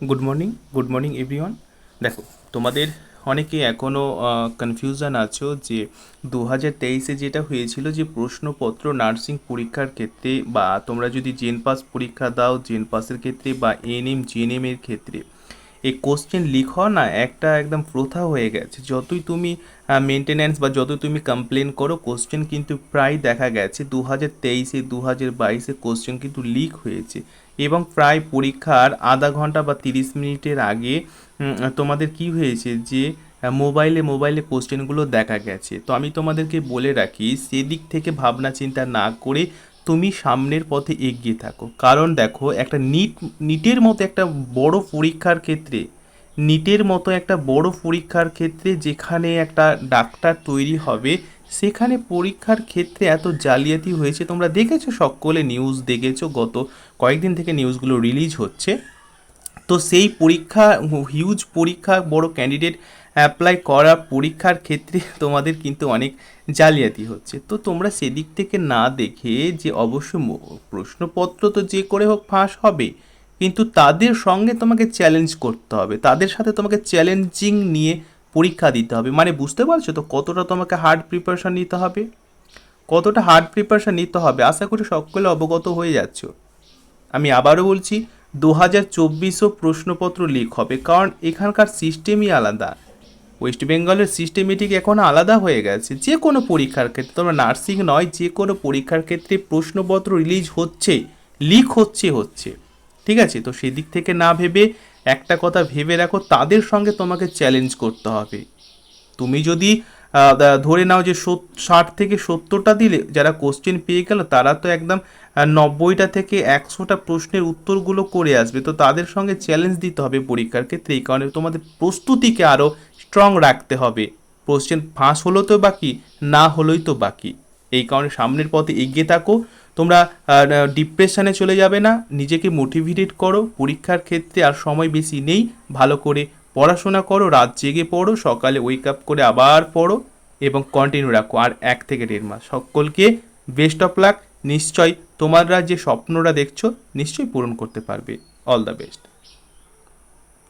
Good morning good morning everyone দেখো, তোমাদের অনেকে এখনও কনফিউশন আছো যে দু হাজার তেইশে যেটা হয়েছিল যে প্রশ্নপত্র নার্সিং পরীক্ষার ক্ষেত্রে বা তোমরা যদি জেন পাস পরীক্ষা দাও জেন পাসের ক্ষেত্রে বা এনএম জিএনএম এর ক্ষেত্রে এই কোশ্চেন হওয়া না, একটা একদম প্রথা হয়ে গেছে। যতই তুমি মেনটেন্যান্স বা যতই তুমি কমপ্লেন করো কোশ্চেন কিন্তু প্রায় দেখা গেছে। দু হাজার তেইশে দু হাজার বাইশে কোশ্চেন কিন্তু লিক হয়েছে। এবং প্রায় পরীক্ষার আধা ঘণ্টা বা তিরিশ মিনিটের আগে তোমাদের কি হয়েছে যে মোবাইলে মোবাইলে কোশ্চেনগুলো দেখা গেছে। তো আমি তোমাদেরকে বলে রাখি, সেদিক থেকে ভাবনা চিন্তা না করে তুমি সামনের পথে এগিয়ে থাকো। কারণ দেখো, একটা নিট, নিটের মতো একটা বড় পরীক্ষার ক্ষেত্রে, নিটের মতো একটা বড় পরীক্ষার ক্ষেত্রে যেখানে একটা ডাক্তার তৈরি হবে, সেখানে পরীক্ষার ক্ষেত্রে এত জালিয়াতি হয়েছে। তোমরা দেখেছ সকলে, নিউজ দেখেছ গত কয়েকদিন থেকে নিউজগুলো রিলিজ হচ্ছে। তো সেই পরীক্ষা হিউজ পরীক্ষা, বড় ক্যান্ডিডেট অ্যাপ্লাই করা পরীক্ষার ক্ষেত্রে তোমাদের কিন্তু অনেক জালিয়াতি হচ্ছে। তো তোমরা সেদিক থেকে না দেখে যে অবশ্য প্রশ্নপত্র তো যে করে হোক ফাঁস হবে, কিন্তু তাদের সঙ্গে তোমাকে চ্যালেঞ্জ করতে হবে। তাদের সাথে তোমাকে চ্যালেঞ্জিং নিয়ে পরীক্ষা দিতে হবে। মানে বুঝতে পারছ তো কতটা তোমাকে হার্ড প্রিপারেশন নিতে হবে? কতটা হার্ড প্রিপারেশন নিতে হবে? আশা করি সকলে অবগত হয়ে যাচ্ছ। আমি আবারও বলছি দু হাজার চব্বিশও প্রশ্নপত্র লিক হবে কারণ এখানকার সিস্টেমই আলাদা। ওয়েস্ট বেঙ্গলের সিস্টেমেটিক এখন আলাদা হয়ে গেছে। যে কোনো পরীক্ষার ক্ষেত্রে, তোমরা নার্সিং নয়, যে কোনো পরীক্ষার ক্ষেত্রে প্রশ্নপত্র রিলিজ হচ্ছে লিক হচ্ছে হচ্ছে। ঠিক আছে? তো সেদিক থেকে না ভেবে একটা কথা ভেবে রাখো, তাদের সঙ্গে তোমাকে চ্যালেঞ্জ করতে হবে। তুমি যদি ধরে নাও যে ষাট থেকে সত্তরটা দিলে যারা কোশ্চেন পেয়ে গেল, তারা তো একদম নব্বইটা থেকে একশোটা প্রশ্নের উত্তরগুলো করে আসবে। তো তাদের সঙ্গে চ্যালেঞ্জ দিতে হবে পরীক্ষার ক্ষেত্রে, এই কারণে তোমাদের প্রস্তুতিকে আরও স্ট্রং রাখতে হবে। কোশ্চেন ফাঁস হলো তো বাকি, না হলোই তো বাকি। এই কারণে সামনের পথে এগিয়ে থাকো। তোমরা ডিপ্রেশনে চলে যাবে না, নিজেকে মোটিভেটেড করো। পরীক্ষার ক্ষেত্রে আর সময় বেশি নেই, ভালো করে পড়াশোনা করো, রাত জেগে পড়ো, সকালে ওয়েক আপ করে আবার পড়ো এবং কন্টিনিউ রাখো। আর এক থেকে দেড় মাস। সকলকে বেস্ট অফ লাক নিশ্চয় তোমরা যে স্বপ্নটা দেখছ, নিশ্চয়ই পূরণ করতে পারবে। All the best